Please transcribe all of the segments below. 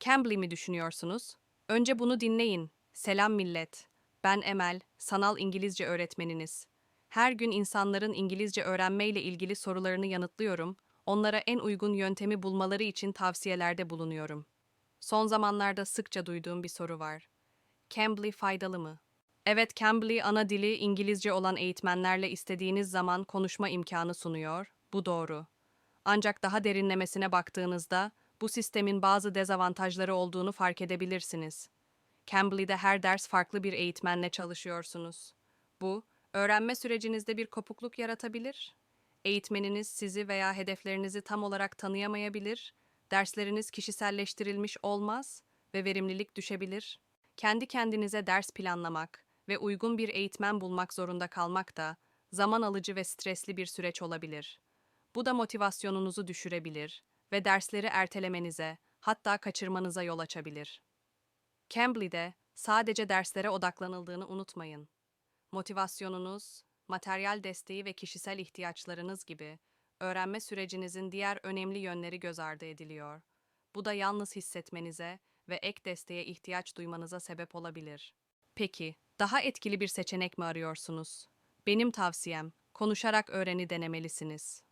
Cambly mi düşünüyorsunuz? Önce bunu dinleyin. Selam millet. Ben Emel, sanal İngilizce öğretmeniniz. Her gün insanların İngilizce öğrenmeyle ilgili sorularını yanıtlıyorum. Onlara en uygun yöntemi bulmaları için tavsiyelerde bulunuyorum. Son zamanlarda sıkça duyduğum bir soru var. Cambly faydalı mı? Evet, Cambly ana dili İngilizce olan eğitmenlerle istediğiniz zaman konuşma imkanı sunuyor. Bu doğru. Ancak daha derinlemesine baktığınızda bu sistemin bazı dezavantajları olduğunu fark edebilirsiniz. Cambly'de her ders farklı bir eğitmenle çalışıyorsunuz. Bu, öğrenme sürecinizde bir kopukluk yaratabilir. Eğitmeniniz sizi veya hedeflerinizi tam olarak tanıyamayabilir, dersleriniz kişiselleştirilmiş olmaz ve verimlilik düşebilir. Kendi kendinize ders planlamak ve uygun bir eğitmen bulmak zorunda kalmak da zaman alıcı ve stresli bir süreç olabilir. Bu da motivasyonunuzu düşürebilir ve dersleri ertelemenize, hatta kaçırmanıza yol açabilir. Cambly'de sadece derslere odaklanıldığını unutmayın. Motivasyonunuz, materyal desteği ve kişisel ihtiyaçlarınız gibi öğrenme sürecinizin diğer önemli yönleri göz ardı ediliyor. Bu da yalnız hissetmenize ve ek desteğe ihtiyaç duymanıza sebep olabilir. Peki, daha etkili bir seçenek mi arıyorsunuz? Benim tavsiyem, konuşarak öğreni denemelisiniz.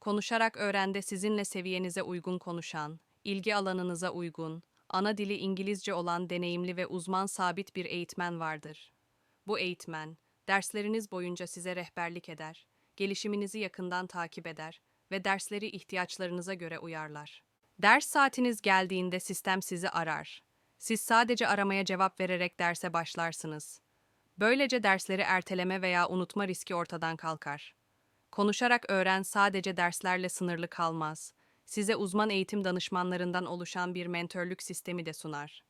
Konuşarak öğrende sizinle seviyenize uygun konuşan, ilgi alanınıza uygun, ana dili İngilizce olan deneyimli ve uzman sabit bir eğitmen vardır. Bu eğitmen, dersleriniz boyunca size rehberlik eder, gelişiminizi yakından takip eder ve dersleri ihtiyaçlarınıza göre uyarlar. Ders saatiniz geldiğinde sistem sizi arar. Siz sadece aramaya cevap vererek derse başlarsınız. Böylece dersleri erteleme veya unutma riski ortadan kalkar. Konuşarak öğren sadece derslerle sınırlı kalmaz. Size uzman eğitim danışmanlarından oluşan bir mentörlük sistemi de sunar.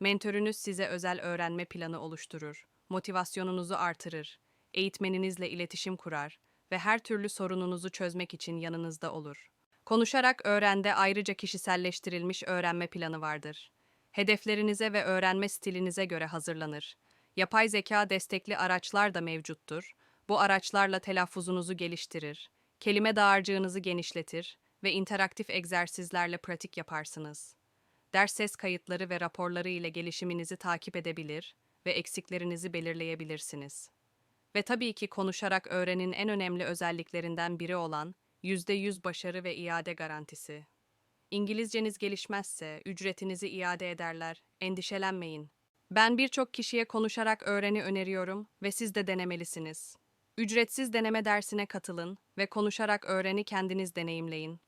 Mentörünüz size özel öğrenme planı oluşturur, motivasyonunuzu artırır, eğitmeninizle iletişim kurar ve her türlü sorununuzu çözmek için yanınızda olur. Konuşarak öğrende ayrıca kişiselleştirilmiş öğrenme planı vardır. Hedeflerinize ve öğrenme stilinize göre hazırlanır. Yapay zeka destekli araçlar da mevcuttur. Bu araçlarla telaffuzunuzu geliştirir, kelime dağarcığınızı genişletir ve interaktif egzersizlerle pratik yaparsınız. Ders ses kayıtları ve raporları ile gelişiminizi takip edebilir ve eksiklerinizi belirleyebilirsiniz. Ve tabii ki konuşarak öğrenin en önemli özelliklerinden biri olan %100 başarı ve iade garantisi. İngilizceniz gelişmezse ücretinizi iade ederler. Endişelenmeyin. Ben birçok kişiye konuşarak öğreni öneriyorum ve siz de denemelisiniz. Ücretsiz deneme dersine katılın ve konuşarak öğreni kendiniz deneyimleyin.